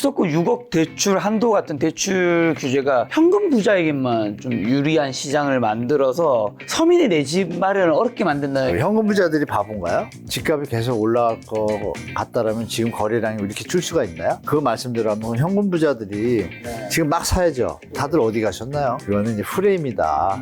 수도권 6억 대출 한도 같은 대출 규제가 현금 부자에게만 좀 유리한 시장을 만들어서 서민의 내 집 마련을 어렵게 만든다는 현금 부자들이 바본가요? 집값이 계속 올라갈 것 같다라면 지금 거래량이 이렇게 줄 수가 있나요? 그 말씀대로 하면 현금 부자들이 네. 지금 막 사야죠. 다들 어디 가셨나요? 그거는 이제 프레임이다.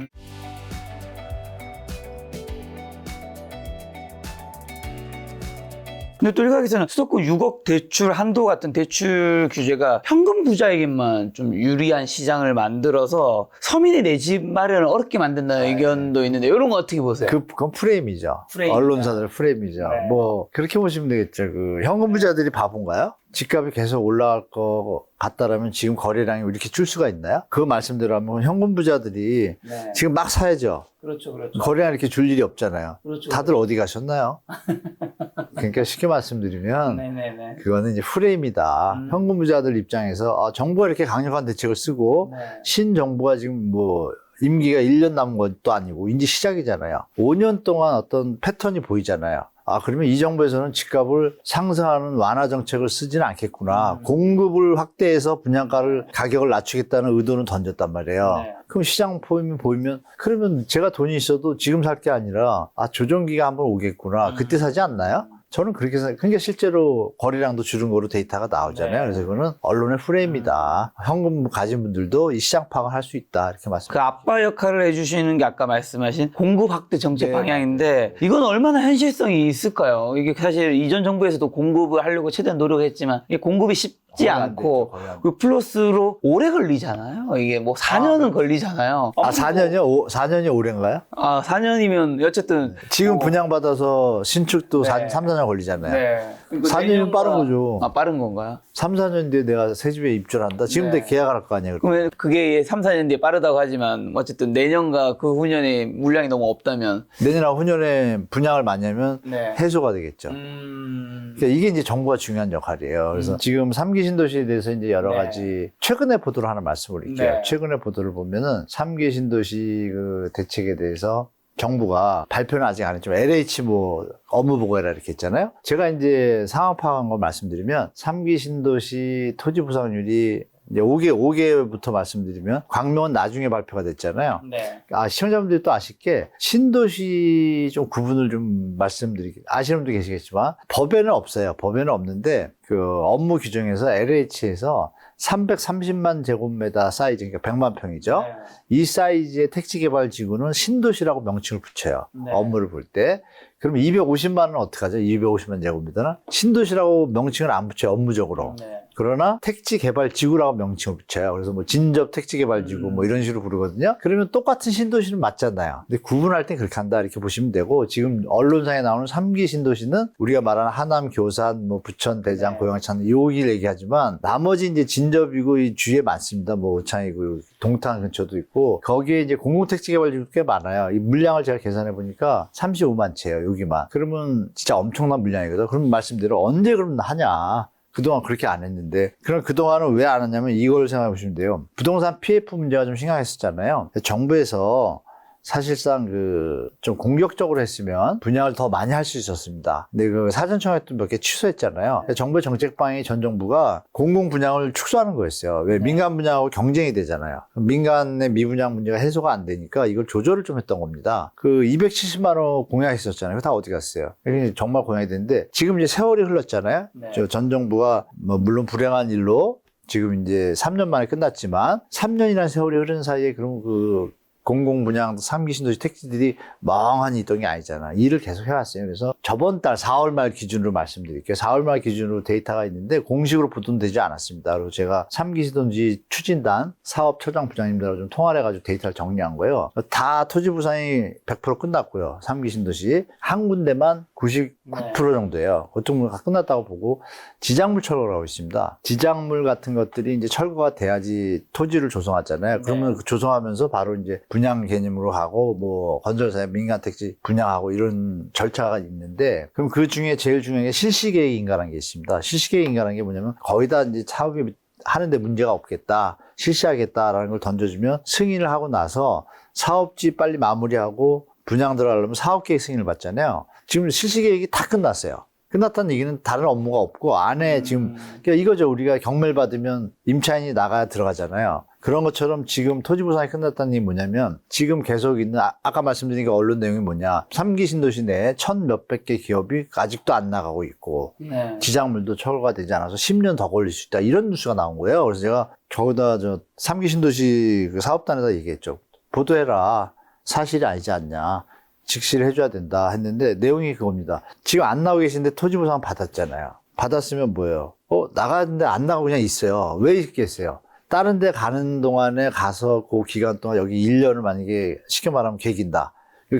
근데 또 일각에서는 수도권 6억 대출 한도 같은 대출 규제가 현금 부자에게만 좀 유리한 시장을 만들어서 서민의 내 집 마련을 어렵게 만든다는 의견도 있는데 이런 거 어떻게 보세요? 그, 그건 프레임이죠. 프레임이다. 언론사들 프레임이죠. 네. 뭐, 그렇게 보시면 되겠죠. 그, 현금 부자들이 바본가요? 집값이 계속 올라갈 것 같다라면 지금 거래량이 이렇게 줄 수가 있나요? 그 말씀대로 하면 현금 부자들이 네. 지금 막 사야죠. 그렇죠, 그렇죠. 거래량 이렇게 줄 일이 없잖아요. 그렇죠. 다들 어디 가셨나요? 그러니까 쉽게 말씀드리면 네네네. 그거는 이제 프레임이다. 음. 현금 부자들 입장에서 아, 정부가 이렇게 강력한 대책을 쓰고 네. 신정부가 지금 뭐 임기가 1년 남은 것도 아니고 이제 시작이잖아요. 5년 동안 어떤 패턴이 보이잖아요. 아, 그러면 이 정부에서는 집값을 상승하는 완화 정책을 쓰지는 않겠구나. 음. 공급을 확대해서 분양가를 가격을 낮추겠다는 의도는 던졌단 말이에요. 네. 그럼 시장 보이면 보이면 그러면 제가 돈이 있어도 지금 살 게 아니라 아 조정기가 한번 오겠구나. 음. 그때 사지 않나요? 저는 그렇게 생각, 그러니까 실제로 거래량도 줄은 거로 데이터가 나오잖아요. 네. 그래서 이거는 언론의 프레임이다. 현금 가진 분들도 이 시장 파악을 할 수 있다. 이렇게 그 말씀드립니다. 아빠 역할을 해주시는 게 아까 말씀하신 공급 확대 정책 네. 방향인데 이건 얼마나 현실성이 있을까요? 이게 사실 이전 정부에서도 공급을 하려고 최대한 노력했지만 이게 공급이 쉽지 거의 안 않고 되죠, 거의 안그 플러스로 오래 걸리잖아요. 이게 뭐 4년은 걸리잖아요. 아, 4년이요? 오, 4년이 오랜가요? 아, 4년이면 어쨌든 지금 어, 분양받아서 신축도 네. 3, 4년 걸리잖아요. 네. 그러니까 4년이면 내년과- 빠른 거죠. 아, 빠른 건가요? 3, 4년 뒤에 내가 새 집에 입주를 한다. 지금 네. 내 계약을 할 거 아니에요. 그러면 그게 3, 4년 뒤에 빠르다고 하지만 어쨌든 내년과 그 후년에 물량이 너무 없다면 내년하고 후년에 분양을 많이 하면 네. 해소가 되겠죠. 음... 그러니까 이게 이제 정부가 중요한 역할이에요. 그래서 음. 지금 삼기 신도시에 대해서 이제 여러 네. 가지 최근의 보도를 하나 말씀드릴게요. 네. 최근의 보도를 보면은 삼기 신도시 그 대책에 대해서 정부가 발표는 아직 안 했지만 LH 뭐 업무 보고해라 이렇게 했잖아요. 제가 이제 상황 파악한 걸 말씀드리면 삼기 신도시 토지 부상률이 이제 5개, 5개부터 말씀드리면 광명은 나중에 발표가 됐잖아요. 네. 아, 시청자분들이 또 아쉽게 신도시 좀 구분을 좀 말씀드리기, 아시는 분도 계시겠지만 법에는 없어요. 법에는 없는데 그 업무 규정에서 LH에서 330만 제곱미터 사이즈, 그러니까 100만 평이죠. 네. 이 사이즈의 택지 개발 지구는 신도시라고 명칭을 붙여요. 네. 업무를 볼 때. 그러면 250만은 어떡하죠? 250만 제곱미터는? 신도시라고 명칭을 안 붙여요. 업무적으로. 네. 그러나 택지 개발 지구라고 명칭을 붙여요. 그래서 뭐 진접 택지 개발 지구 음. 뭐 이런 식으로 부르거든요. 그러면 똑같은 신도시는 맞잖아요. 근데 구분할 땐 그렇게 한다 이렇게 보시면 되고 지금 언론상에 나오는 삼기 신도시는 우리가 말하는 하남, 교산, 뭐 부천, 대장, 네. 고양 천 여기를 얘기하지만 나머지 이제 진접이고 이 주위에 많습니다. 뭐 오창이고 동탄 근처도 있고 거기에 이제 공공택지 개발 지구 꽤 많아요. 이 물량을 제가 계산해 보니까 35만 채예요. 여기만. 그러면 진짜 엄청난 물량이거든. 그럼 말씀대로 언제 그럼 하냐? 그동안 그렇게 안 했는데 그럼 그동안은 왜 안 했냐면 이걸 생각해 보시면 돼요. 부동산 PF 문제가 좀 심각했었잖아요. 정부에서 사실상 그 좀 공격적으로 했으면 분양을 더 많이 할 수 있었습니다. 근데 그 사전 청약도 몇 개 취소했잖아요. 정부의 정책 방향이 전 정부가 공공 분양을 축소하는 거였어요. 왜 네. 민간 분양하고 경쟁이 되잖아요. 민간의 미분양 문제가 해소가 안 되니까 이걸 조절을 좀 했던 겁니다. 그 270만 원 공약했었잖아요. 다 어디 갔어요? 정말 공약이 됐는데 지금 이제 세월이 흘렀잖아요. 네. 저전 정부가 뭐 물론 불행한 일로 지금 이제 3년 만에 끝났지만 3년이라는 세월이 흐른 사이에 그럼 그 공공 분양 삼기 신도시 택지들이 멍하니 있던 게 아니잖아. 일을 계속 해왔어요. 그래서 저번 달 4월 말 기준으로 말씀드릴게요. 4월 말 기준으로 데이터가 있는데 공식으로 보도되지 않았습니다. 그리고 제가 삼기 신도시 추진단 사업처장 부장님들하고 좀 통화를 해가지고 데이터를 정리한 거예요. 다 토지 부상이 100% 끝났고요. 삼기 신도시 한 군데만 99% 정도예요. 보통 다 끝났다고 보고 지작물 철거를 하고 있습니다. 지작물 같은 것들이 이제 철거가 돼야지 토지를 조성하잖아요. 그러면 네. 그 조성하면서 바로 이제 분양 개념으로 하고 뭐 건설사의 민간 택지 분양하고 이런 절차가 있는데 그럼 그 중에 제일 중요한 게 실시계획 인가라는 게 있습니다. 실시계획 인가라는 게 뭐냐면 거의 다 이제 사업이 하는데 문제가 없겠다. 실시하겠다라는 걸 던져주면 승인을 하고 나서 사업지 빨리 마무리하고 분양 들어가려면 사업계획 승인을 받잖아요. 지금 실시 계획이 다 끝났어요. 끝났다는 얘기는 다른 업무가 없고 안에 지금 그러니까 이거죠. 우리가 경매를 받으면 임차인이 나가야 들어가잖아요. 그런 것처럼 지금 토지 보상이 끝났다는 게 뭐냐면 지금 계속 있는 아, 까 말씀드린 그 언론 내용이 뭐냐. 삼기 신도시 내에 천 몇백 개 기업이 아직도 안 나가고 있고 네. 지작물도 철거가 되지 않아서 10년 더 걸릴 수 있다. 이런 뉴스가 나온 거예요. 그래서 제가 겨우다 저 삼기 신도시 그 사업단에다 얘기했죠. 보도해라. 사실이 아니지 않냐. 직시를 해줘야 된다 했는데 내용이 그겁니다. 지금 안 나오고 계신데 토지보상 받았잖아요. 받았으면 뭐예요? 어, 나가는데 안 나가고 그냥 있어요. 왜 있겠어요? 다른 데 가는 동안에 가서 그 기간 동안 여기 1년을 만약에 쉽게 말하면 개긴다.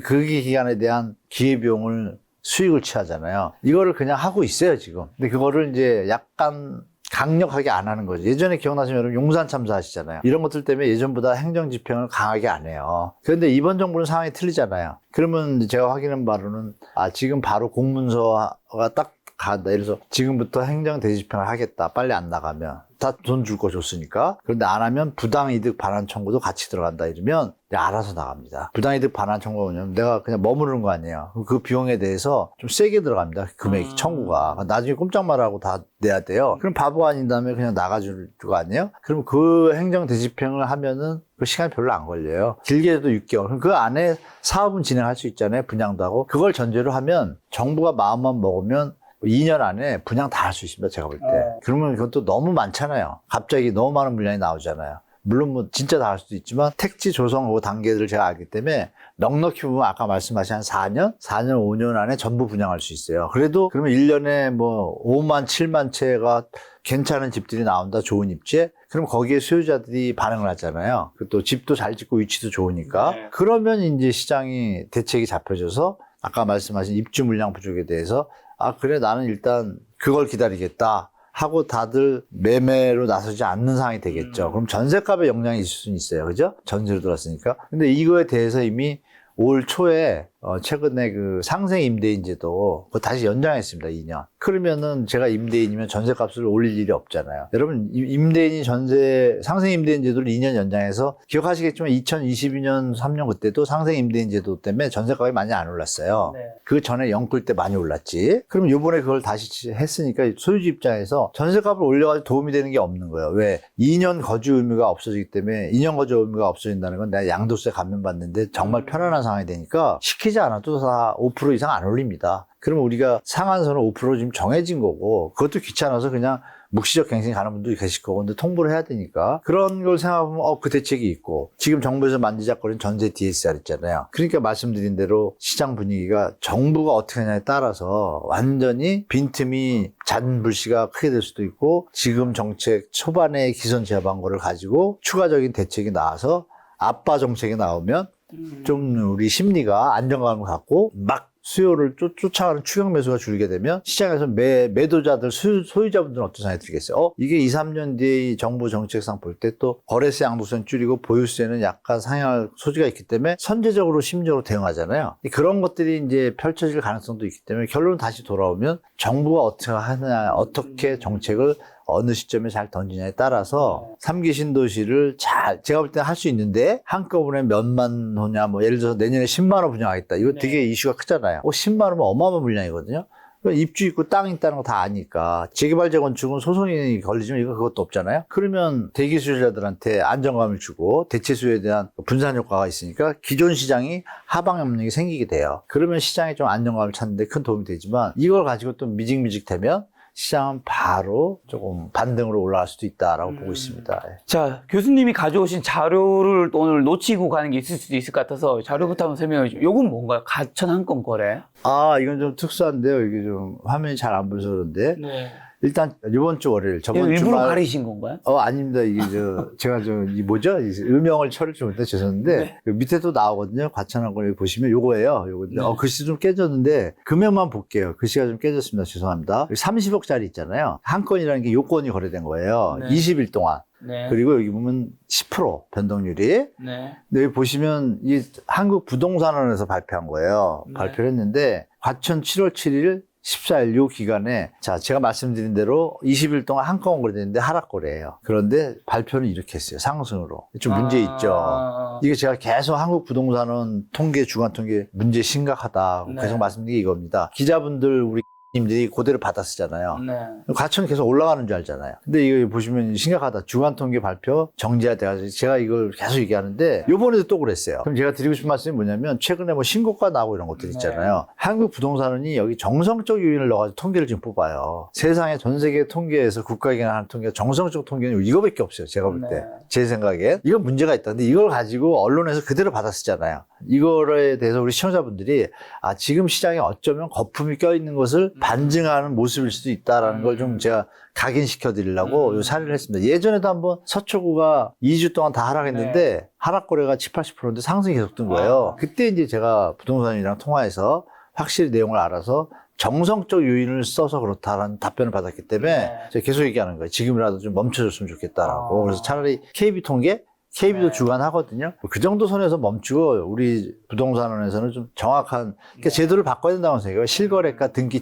그 기간에 대한 기회비용을 수익을 취하잖아요. 이거를 그냥 하고 있어요, 지금. 근데 그거를 이제 약간 강력하게 안 하는 거죠. 예전에 기억나시면 여러분 용산 참사 하시잖아요. 이런 것들 때문에 예전보다 행정 집행을 강하게 안 해요. 그런데 이번 정부는 상황이 틀리잖아요. 그러면 제가 확인한 바로는 아 지금 바로 공문서가 딱 간다. 예를 들어서 지금부터 행정 대집행을 하겠다. 빨리 안 나가면 다 돈 줄 거 줬으니까. 그런데 안 하면 부당이득 반환 청구도 같이 들어간다 이러면 알아서 나갑니다. 부당이득 반환 청구가 뭐냐면 내가 그냥 머무르는 거 아니에요. 그 비용에 대해서 좀 세게 들어갑니다. 금액 음. 청구가. 나중에 꼼짝 말하고 다 내야 돼요. 그럼 바보 아닌 다음에 그냥 나가줄 거 아니에요? 그럼 그 행정 대집행을 하면은 그 시간이 별로 안 걸려요. 길게 해도 6개월. 그럼 그 안에 사업은 진행할 수 있잖아요. 분양도 하고. 그걸 전제로 하면 정부가 마음만 먹으면 2년 안에 분양 다 할 수 있습니다. 제가 볼 때. 어. 그러면 그것도 너무 많잖아요. 갑자기 너무 많은 분량이 나오잖아요. 물론 뭐 진짜 다 할 수도 있지만 택지 조성 그 단계들을 제가 알기 때문에 넉넉히 보면 아까 말씀하신 한 4년, 4년, 5년 안에 전부 분양할 수 있어요. 그래도 그러면 1년에 뭐 5만, 7만 채가 괜찮은 집들이 나온다. 좋은 입지. 그럼 거기에 수요자들이 반응을 하잖아요. 그또 집도 잘 짓고 위치도 좋으니까. 네. 그러면 이제 시장이 대책이 잡혀져서 아까 말씀하신 입주 물량 부족에 대해서 아 그래 나는 일단 그걸 기다리겠다 하고 다들 매매로 나서지 않는 상황이 되겠죠. 음. 그럼 전세값에 영향이 있을 수는 있어요. 그죠? 전세로 들어왔으니까. 근데 이거에 대해서 이미 올 초에 어, 최근에 그 상생 임대인제도 그거 다시 연장했습니다. 2년. 그러면은 제가 임대인이면 전세 값을 올릴 일이 없잖아요. 여러분 임- 임대인이 전세 상생 임대인 제도를 2년 연장해서 기억하시겠지만 2022년 3년 그때도 상생 임대인 제도 때문에 전세 값이 많이 안 올랐어요. 네. 그 전에 영끌 때 많이 올랐지. 그럼 요번에 그걸 다시 했으니까 소유주 입장에서 전세 값을 올려가지고 도움이 되는 게 없는 거예요. 왜? 2년 거주 의무가 없어지기 때문에 2년 거주 의무가 없어진다는 건 내가 양도세 감면 받는데 정말 편안한 상황이 되니까 시키 지 않아도 다 5% 이상 안 올립니다. 그러면 우리가 상한선은 5% 지금 정해진 거고 그것도 귀찮아서 그냥 묵시적 갱신 가는 분도 계실 거고 근데 통보를 해야 되니까 그런 걸 생각하면 어 그 대책이 있고 지금 정부에서 만지작거리는 전세 DSR 있잖아요. 그러니까 말씀드린 대로 시장 분위기가 정부가 어떻게 하냐에 따라서 완전히 빈틈이 잦은 불씨가 크게 될 수도 있고 지금 정책 초반에 기선 제압한 거를 가지고 추가적인 대책이 나와서 압바 정책이 나오면 음. 좀 우리 심리가 안정감을 갖고 막 수요를 쫓, 쫓아가는 추격 매수가 줄게 되면 시장에서 매, 매도자들, 수, 소유자분들은 어떤 생각이 들겠어요? 어? 이게 2, 3년 뒤에 이 정부 정책상 볼 때 또 거래세 양도세는 줄이고 보유세는 약간 상향할 소지가 있기 때문에 선제적으로 심리적으로 대응하잖아요. 그런 것들이 이제 펼쳐질 가능성도 있기 때문에 결론은 다시 돌아오면 정부가 어떻게 하느냐, 어떻게 정책을 어느 시점에 잘 던지냐에 따라서 삼기 신도시를 잘 제가 볼 때 할 수 있는데 한꺼번에 몇만 호냐 뭐 예를 들어서 내년에 10만 호 분양하겠다 이거 네. 되게 이슈가 크잖아요. 어 10만 호면 어마어마한 물량이거든요. 그러니까 입주 있고 땅 있다는 거 다 아니까 재개발 재건축은 소송이 걸리지만 이거 그것도 없잖아요. 그러면 대기 수요자들한테 안정감을 주고 대체 수요에 대한 분산 효과가 있으니까 기존 시장이 하방 협력이 생기게 돼요. 그러면 시장에 좀 안정감을 찾는데 큰 도움이 되지만 이걸 가지고 또 미직미직 되면 시장은 바로 조금 반등으로 올라갈 수도 있다라고 보고 있습니다. 예. 자, 교수님이 가져오신 자료를 또 오늘 놓치고 가는 게 있을 수도 있을 것 같아서 자료부터 한번 설명해 주죠. 요건 뭔가요? 가천 한건 거래? 아, 이건 좀 특수한데요. 이게 좀 화면이 잘 안 보여서 그런데 네. 일단 이번 주 월요일 저번 일부러 주말 가리신 건가요? 어 아닙니다. 이게 저 제가 저이 뭐죠? 이 음영을 처리를 좀 못해 죄송한데 네. 그 밑에 또 나오거든요. 과천한 걸 보시면 요거예요. 요거 네. 어 글씨 좀 깨졌는데 금액만 볼게요. 글씨가 좀 깨졌습니다. 죄송합니다. 30억짜리 있잖아요. 한 건이라는 게 요건이 거래된 거예요. 네. 20일 동안. 네. 그리고 여기 보면 10% 변동률이. 네. 여기 보시면 이 한국 부동산원에서 발표한 거예요. 네. 발표를 했는데 과천 7월 7일 14일 요 기간에 자 제가 말씀드린 대로 20일 동안 한꺼번에 거래됐는데 하락 거래예요. 그런데 발표는 이렇게 했어요. 상승으로. 좀 문제 아, 있죠. 아, 이게 제가 계속 한국 부동산원 통계 주간 통계 문제 심각하다 네. 계속 말씀드린 게 이겁니다. 기자분들 우리 님들이 그대로 받아 쓰잖아요. 네. 가치는 계속 올라가는 줄 알잖아요. 근데 이거 보시면 심각하다. 주간 통계 발표 정지화돼가지고 제가 이걸 계속 얘기하는데 요번에도 또 그랬어요. 그럼 제가 드리고 싶은 말씀이 뭐냐면 최근에 뭐 신고가 나오고 이런 것들 있잖아요. 한국 부동산원이 여기 정성적 요인을 넣어가지고 통계를 지금 뽑아요. 세상에 전 세계 통계에서 국가기관 하는 통계가 정성적 통계는 이거밖에 없어요. 제가 볼 때. 네. 제 생각엔. 이건 문제가 있다. 근데 이걸 가지고 언론에서 그대로 받아 쓰잖아요. 이거에 대해서 우리 시청자분들이 아, 지금 시장에 어쩌면 거품이 껴있는 것을 반증하는 모습일 수도 있다라는 걸 좀 제가 각인시켜 드리려고 음. 요 사례를 했습니다. 예전에도 한번 서초구가 2주 동안 다 하락했는데 하락 거래가 7, 80%인데 상승이 계속 든 거예요. 아. 그때 이제 제가 부동산이랑 통화해서 확실히 내용을 알아서 정성적 요인을 써서 그렇다라는 답변을 받았기 때문에 네. 제가 계속 얘기하는 거예요. 지금이라도 좀 멈춰줬으면 좋겠다라고. 아. 그래서 차라리 KB 통계, KB도 네. 주관하거든요. 그 정도 선에서 멈추고 우리 부동산원에서는 좀 정확한 그러니까 네. 제도를 바꿔야 된다고 생각해요. 실거래가 등기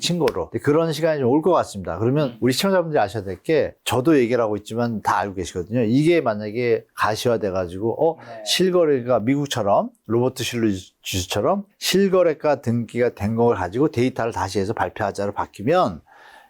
근데 그런 시간이 좀 올 것 같습니다. 그러면 음. 우리 시청자분들이 아셔야 될 게 저도 얘기를 하고 있지만 다 알고 계시거든요. 이게 만약에 가시화돼 가지고 어 네. 실거래가 미국처럼 로버트 실로 지수처럼 실거래가 등기가 된 걸 가지고 데이터를 다시 해서 발표하자로 바뀌면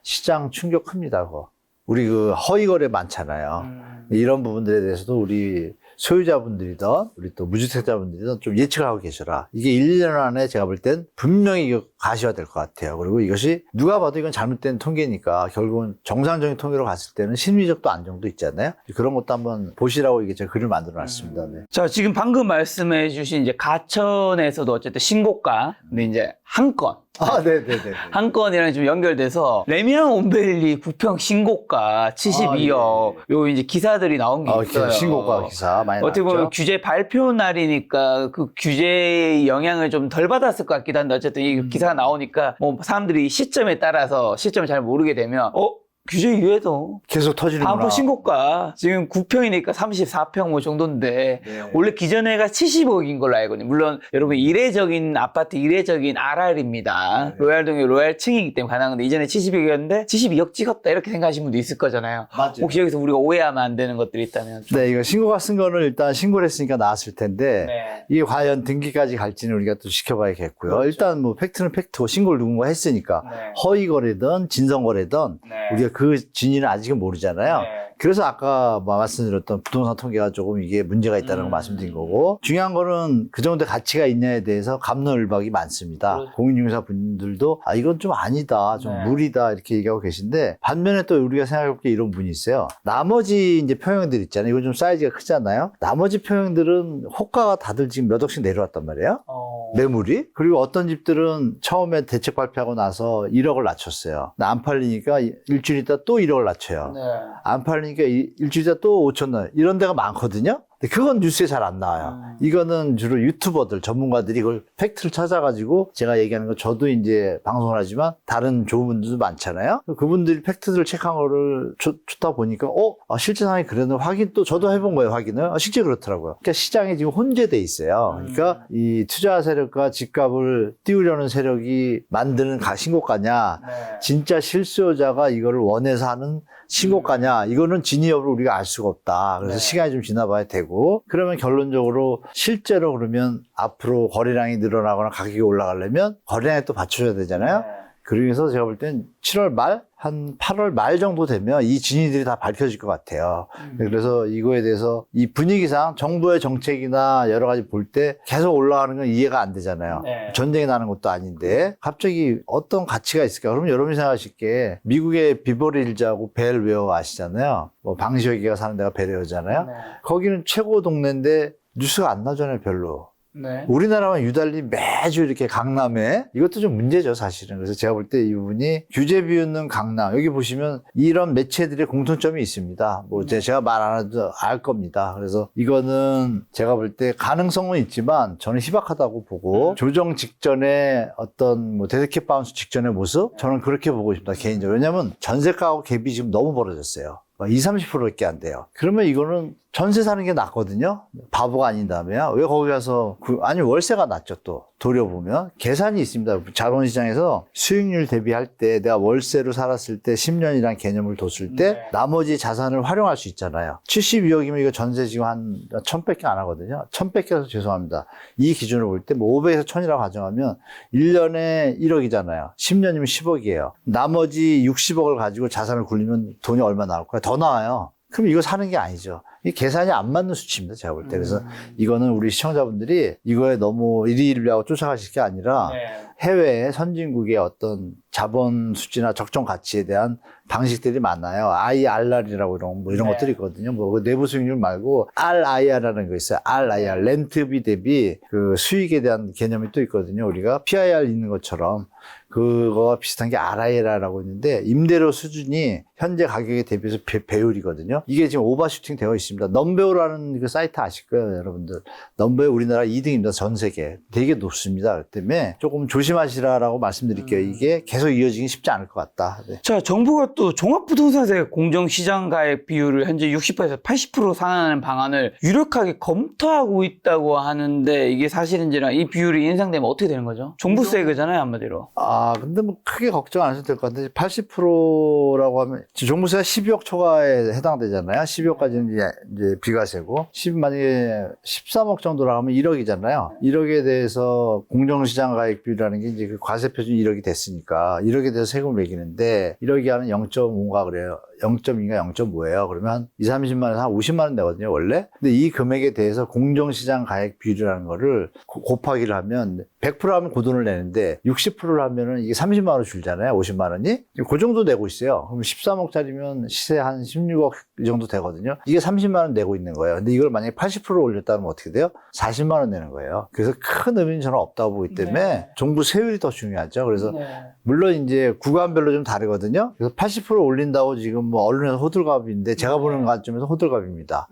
시장 충격 큽니다. 그거. 우리 그 허위 거래 많잖아요. 음. 이런 부분들에 대해서도 우리 소유자분들이든 우리 또 무주택자분들이든 좀 예측을 하고 계셔라. 이게 1년 안에 제가 볼 땐 분명히 이거 가시화 될 것 같아요. 그리고 이것이 누가 봐도 이건 잘못된 통계니까 결국은 정상적인 통계로 갔을 때는 심리적도 안정도 있잖아요. 그런 것도 한번 보시라고 이게 제가 글을 만들어 놨습니다. 네. 자, 지금 방금 말씀해 주신 이제 가천에서도 어쨌든 신고가, 근데 이제 한 건. 아, 네네네. 한 건이랑 좀 연결돼서 레미안 온벨리 부평 신고가 72억 아, 요 이제 기사들이 나온 게 아, 있어요. 신고가 기사 많이 어떻게 보면 나왔죠. 규제 발표 날이니까 그 규제의 영향을 좀 덜 받았을 것 같기도 한데 어쨌든 이 음. 기사가 나오니까 뭐 사람들이 시점에 따라서 시점을 잘 모르게 되면 어 규제 이외에도 계속 터지는구나. 반포 신고가 지금 9평이니까 34평 뭐 정도인데 네. 원래 기존에가 70억인 걸로 알거든요. 물론 여러분 이례적인 아파트 이례적인 RR입니다. 네. 로얄동의 로얄층이기 때문에 가능한 건데 이전에 70억이었는데 72억 찍었다 이렇게 생각하시는 분도 있을 거잖아요. 맞아요. 혹시 여기서 우리가 오해하면 안 되는 것들이 있다면 좀. 네, 이거 신고가 쓴 거는 일단 신고를 했으니까 나왔을 텐데 네. 이게 과연 등기까지 갈지는 우리가 또 지켜봐야겠고요. 그렇죠. 일단 뭐 팩트는 팩트고 신고를 누군가 했으니까 네. 허위 거래든 진성 거래든 네. 우리가 그 진위는 아직은 모르잖아요. 네. 그래서 아까 뭐 말씀드렸던 부동산 통계가 조금 이게 문제가 있다는 걸 음. 말씀드린 거고 중요한 거는 그 정도 가치가 있냐에 대해서 감론을박이 많습니다. 그렇죠. 공인중개사 분들도 아 이건 좀 아니다, 좀 네. 무리다 이렇게 얘기하고 계신데 반면에 또 우리가 생각해볼 게 이런 분이 있어요. 나머지 이제 평형들 있잖아요. 이건 좀 사이즈가 크잖아요. 나머지 평형들은 호가가 다들 지금 몇 억씩 내려왔단 말이에요. 어. 매물이 그리고 어떤 집들은 처음에 대책 발표하고 나서 1억을 낮췄어요. 근데 안 팔리니까 일주일 있다 또 1억을 낮춰요. 네. 안 팔리니까 이- 일주일 있다 또 5천 원 이런 데가 많거든요. 근데 그건 뉴스에 잘 안 나와요. 음. 이거는 주로 유튜버들 전문가들이 이걸 팩트를 찾아가지고 제가 얘기하는 거 저도 이제 방송을 하지만 다른 좋은 분들도 많잖아요. 그분들이 팩트들을 체크한 거를 쫓- 쫓다 보니까 어 아, 실제 상황이 그래는 확인 또 저도 해본 거예요 확인을 아, 실제 그렇더라고요. 그러니까 시장이 지금 혼재돼 있어요. 그러니까 이 투자 세력과 집값을 띄우려는 세력이 만드는 가- 신고가냐 네. 진짜 실수요자가 이거를 원해서 하는 신고가냐 이거는 진위 여부를 우리가 알 수가 없다. 그래서 네. 시간이 좀 지나봐야 되고 그러면 결론적으로 실제로 그러면 앞으로 거래량이 늘어나거나 가격이 올라가려면 거래량에 또 받쳐줘야 되잖아요. 네. 그래서 제가 볼 땐 7월 말, 한 8월 말 정도 되면 이 진위들이 다 밝혀질 것 같아요. 음. 그래서 이거에 대해서 이 분위기상 정부의 정책이나 여러 가지 볼 때 계속 올라가는 건 이해가 안 되잖아요. 네. 전쟁이 나는 것도 아닌데 갑자기 어떤 가치가 있을까? 그러면 여러분이 생각하실 게 미국의 비버리 힐즈하고 벨웨어 아시잖아요. 뭐 방시혁이가 사는 데가 벨웨어잖아요. 네. 거기는 최고 동네인데 뉴스가 안 나잖아요, 별로. 네. 우리나라만 유달리 매주 이렇게 강남에 이것도 좀 문제죠 사실은. 그래서 제가 볼 때 이분이 규제 비웃는 강남. 여기 보시면 이런 매체들의 공통점이 있습니다. 뭐 제- 제가 말 안 해도 알 겁니다. 그래서 이거는 제가 볼 때 가능성은 있지만 저는 희박하다고 보고 조정 직전에 어떤 뭐 데드캣 바운스 직전의 모습 저는 그렇게 보고 싶다 개인적으로. 왜냐면 전세가하고 갭이 지금 너무 벌어졌어요. 20, 30%밖에 안 돼요. 그러면 이거는 전세 사는 게 낫거든요. 바보가 아닌 다음에요. 왜 거기 가서 그- 아니 월세가 낫죠 또 돌려보면 계산이 있습니다. 자본시장에서 수익률 대비할 때 내가 월세로 살았을 때 10년이란 개념을 뒀을 때 네. 나머지 자산을 활용할 수 있잖아요. 72억이면 이거 전세 지금 한 1000밖에 안 하거든요. 1000밖에서 죄송합니다. 이 기준으로 볼때 뭐 500에서 1000이라고 가정하면 1년에 1억이잖아요. 10년이면 10억이에요. 나머지 60억을 가지고 자산을 굴리면 돈이 얼마 나올까요? 더 나와요. 그럼 이거 사는 게 아니죠. 이 계산이 안 맞는 수치입니다. 제가 볼 때. 그래서 이거는 우리 시청자분들이 이거에 너무 일희일비하고 쫓아가실 게 아니라 네. 해외 선진국의 어떤 자본 수지나 적정 가치에 대한 방식들이 많아요. IRR이라고 이런 뭐 이런 네. 것들이 있거든요. 뭐그 내부 수익률 말고 RIR이라는 거 있어요. RIR 렌트비 대비 그 수익에 대한 개념이 또 있거든요. 우리가 PIR 있는 것처럼 그거와 비슷한 게 RIR라고 있는데 임대료 수준이 현재 가격에 대비해서 배, 배율이거든요. 이게 지금 오버슈팅 되어 있습니다. 넘배우라는 그 사이트 아실 거예요, 여러분들. 넘배우 우리나라 2등입니다. 전 세계. 되게 높습니다. 그렇기 때문에 조금 조심하시라라고 말씀드릴게요. 이게 계속 이어지기 쉽지 않을 것 같다. 네. 자, 정부가 또 종합부동산세 공정시장 가액 비율을 현재 60%에서 80% 상한하는 방안을 유력하게 검토하고 있다고 하는데 이게 사실인지랑 이 비율이 인상되면 어떻게 되는 거죠? 종부세 그잖아요, 한마디로. 아, 근데 뭐 크게 걱정 안 하셔도 될 것 같은데 80%라고 하면 종부세가 12억 초과에 해당되잖아요. 12억까지는 이제, 이제 비과세고 10 만약에 13억 정도라고 하면 1억이잖아요. 1억에 대해서 공정시장 가액 비율이라는 게 이제 그 과세 표준 1억이 됐으니까 1억에 대해서 세금을 매기는데 1억이 하는 0.5가 그래요. 0.2가 0.5예요. 그러면 한 2, 30만 원에서 한 50만 원 되거든요, 원래. 근데 이 금액에 대해서 공정시장 가액 비율이라는 거를 고- 곱하기를 하면 100% 하면 그 돈을 내는데 60%를 하면은 이게 30만 원 줄잖아요, 50만 원이. 그 정도 내고 있어요. 그럼 13억짜리면 시세 한 16억 이 정도 되거든요. 이게 30만 원 내고 있는 거예요. 근데 이걸 만약에 80% 올렸다면 어떻게 돼요? 40만 원 내는 거예요. 그래서 큰 의미는 저는 없다고 보기 때문에 네. 정부 세율이 더 중요하죠. 그래서 네. 물론 이제 구간별로 좀 다르거든요. 그래서 80% 올린다고 지금 뭐 언론에서 호들갑인데 제가 보는 관점에서 호들갑입니다.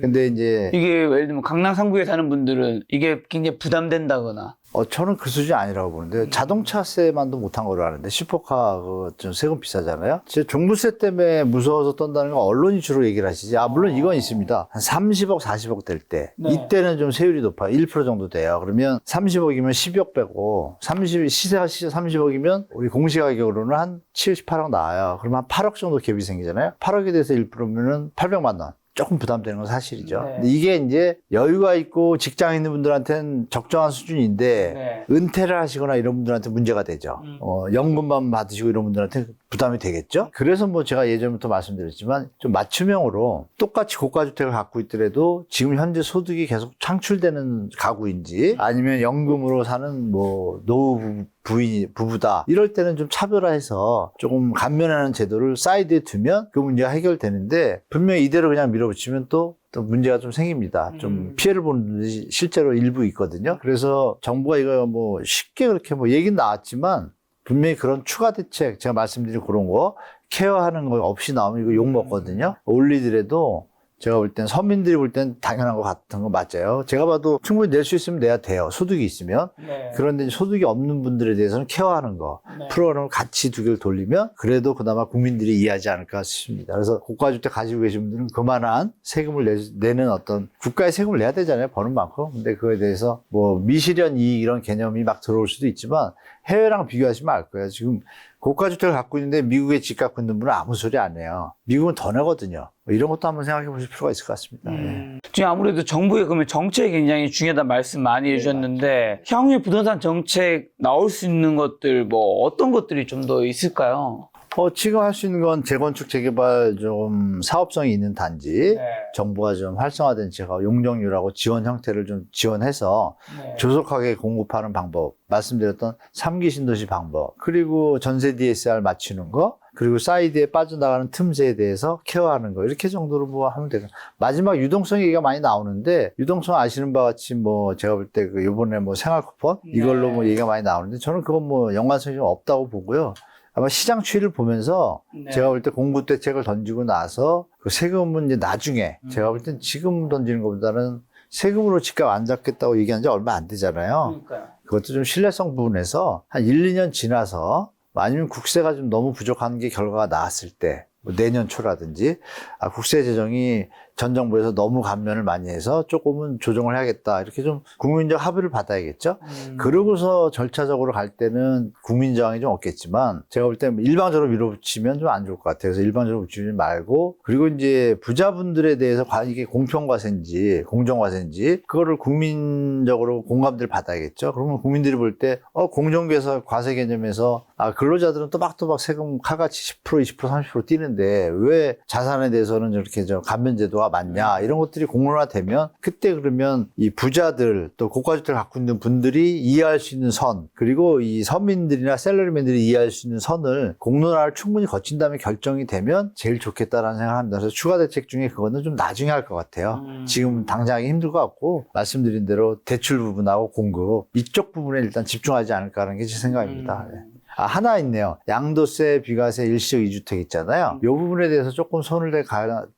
근데 이제 이게 예를 들면 강남 상부에 사는 분들은 이게 굉장히 부담된다거나 어, 저는 그 수준이 아니라고 보는데 자동차세만도 못한 거로 아는데 슈퍼카 그좀 세금 비싸잖아요. 제 종부세 때문에 무서워서 떤다는 건 언론이 주로 얘기를 하시지. 아 물론 이건 있습니다. 한 30억, 40억 될 때 네. 이때는 좀 세율이 높아요. 1% 정도 돼요. 그러면 30억이면 10억 빼고 30 시세가 30억이면 우리 공시 가격으로는 한 78억 나와요. 그러면 한 8억 정도 갭이 생기잖아요. 8억에 대해서 1%면은 800만 원. 조금 부담되는 건 사실이죠. 네. 근데 이게 이제 여유가 있고 직장 있는 분들한테는 적정한 수준인데 네. 은퇴를 하시거나 이런 분들한테 문제가 되죠. 음. 어, 연금만 받으시고 이런 분들한테 부담이 되겠죠. 그래서 뭐 제가 예전부터 말씀드렸지만 좀 맞춤형으로 똑같이 고가 주택을 갖고 있더라도 지금 현재 소득이 계속 창출되는 가구인지 아니면 연금으로 사는 뭐 노후 부- 부인, 부부다. 이럴 때는 좀 차별화해서 조금 감면하는 제도를 사이드에 두면 그 문제가 해결되는데 분명히 이대로 그냥 밀어붙이면 또또 문제가 좀 생깁니다. 좀 음. 피해를 보는 분들이 실제로 일부 있거든요. 그래서 정부가 이거 뭐 쉽게 그렇게 뭐 얘기는 나왔지만 분명히 그런 추가 대책, 제가 말씀드린 그런 거 케어하는 거 없이 나오면 이거 욕 먹거든요. 올리더라도 제가 볼 땐 서민들이 볼 땐 당연한 것 같은 거 맞아요. 제가 봐도 충분히 낼 수 있으면 내야 돼요. 소득이 있으면. 네. 그런데 소득이 없는 분들에 대해서는 케어하는 거. 네. 프로그램을 같이 두 개를 돌리면 그래도 그나마 국민들이 이해하지 않을까 싶습니다. 그래서 고가주택 가지고 계신 분들은 그만한 세금을 내, 는 어떤 국가의 세금을 내야 되잖아요. 버는 만큼. 근데 그거에 대해서 뭐 미실현 이익 이런 개념이 막 들어올 수도 있지만 해외랑 비교하시면 알 거예요. 지금 고가 주택을 갖고 있는데 미국에 집 갖고 있는 분은 아무 소리 안 해요. 미국은 더 내거든요. 뭐 이런 것도 한번 생각해 보실 필요가 있을 것 같습니다. 예. 음. 지금 아무래도 정부의 그러면 정책이 굉장히 중요하다 말씀 많이 해주셨는데 향후에 부동산 정책 나올 수 있는 것들 뭐 어떤 것들이 좀 더 있을까요? 어, 지금 할 수 있는 건 재건축, 재개발 좀 사업성이 있는 단지. 네. 정부가 좀 활성화된 제가 용적률하고 지원 형태를 좀 지원해서 네. 조속하게 공급하는 방법, 말씀드렸던 삼기 신도시 방법, 그리고 전세 DSR 맞추는 거, 그리고 사이드에 빠져나가는 틈새에 대해서 케어하는 거, 이렇게 정도로 뭐 하면 되죠. 마지막 유동성 얘기가 많이 나오는데, 유동성 아시는 바와 같이 뭐 제가 볼 때 그 요번에 뭐 생활 쿠폰, 이걸로 네. 뭐 얘기가 많이 나오는데, 저는 그건 뭐 연관성이 좀 없다고 보고요. 아마 시장 추이를 보면서 네. 제가 볼 때 공급 대책을 던지고 나서 그 세금은 이제 나중에 음. 제가 볼 땐 지금 던지는 것보다는 세금으로 집값 안 잡겠다고 얘기한 지 얼마 안 되잖아요. 그러니까요. 그것도 좀 신뢰성 부분에서 한 1, 2년 지나서 아니면 국세가 좀 너무 부족한 게 결과가 나왔을 때, 뭐 내년 초라든지, 아, 국세 재정이 전 정부에서 너무 감면을 많이 해서 조금은 조정을 해야겠다. 이렇게 좀 국민적 합의를 받아야겠죠. 음. 그러고서 절차적으로 갈 때는 국민 저항이 좀 없겠지만 제가 볼 때는 일방적으로 밀어붙이면 좀 안 좋을 것 같아요. 그래서 일방적으로 붙이지 말고 그리고 이제 부자분들에 대해서 과연 이게 공평과세인지 공정과세인지 그거를 국민적으로 공감대를 받아야겠죠. 그러면 국민들이 볼 때 어, 공정부에서 과세 개념에서 아, 근로자들은 또박또박 세금 카같이 10% 20% 30% 뛰는데 왜 자산에 대해서는 이렇게 저 감면제도 가 많냐 이런 것들이 공론화되면 그때 그러면 이 부자들 또 고가주택을 갖고 있는 분들이 이해할 수 있는 선 그리고 이 서민들이나 셀러리맨들이 이해할 수 있는 선을 공론화를 충분히 거친 다음에 결정이 되면 제일 좋겠다라는 생각을 합니다. 그래서 추가 대책 중에 그거는 좀 나중에 할 것 같아요. 음. 지금 당장 하기 힘들 것 같고 말씀드린 대로 대출 부분하고 공급 이쪽 부분에 일단 집중하지 않을까 하는 게 제 생각입니다. 음. 네. 아, 하나 있네요. 양도세, 비과세, 일시적 이주택 있잖아요. 이 부분에 대해서 조금 손을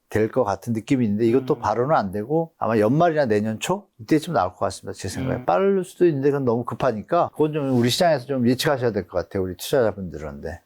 댈것 같은 느낌이 있는데 이것도 음. 바로는 안 되고 아마 연말이나 내년 초 이때쯤 나올 것 같습니다. 제 생각에. 음. 빠를 수도 있는데 그건 너무 급하니까 그건 좀 우리 시장에서 좀 예측하셔야 될 것 같아요. 우리 투자자분들은. 네.